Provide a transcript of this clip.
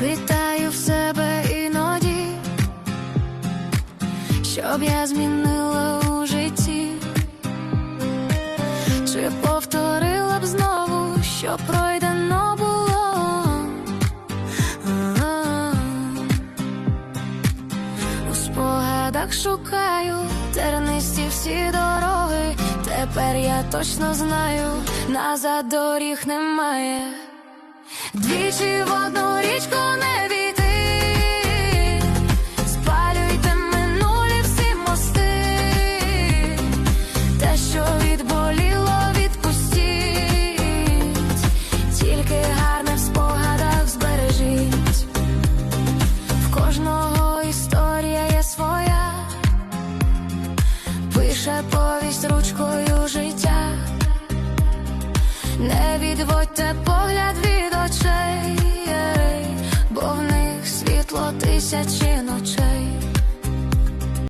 Питаю в себе іноді, щоб я змінила у житті, чи повторила б знову, що пройдено було. А-а. У спогадах шукаю тернисті всі дороги. Тепер я точно знаю, назад доріг немає. Двічі пише повість ручкою життя. Не відводьте погляд від очей, бо в них світло тисячі ночей.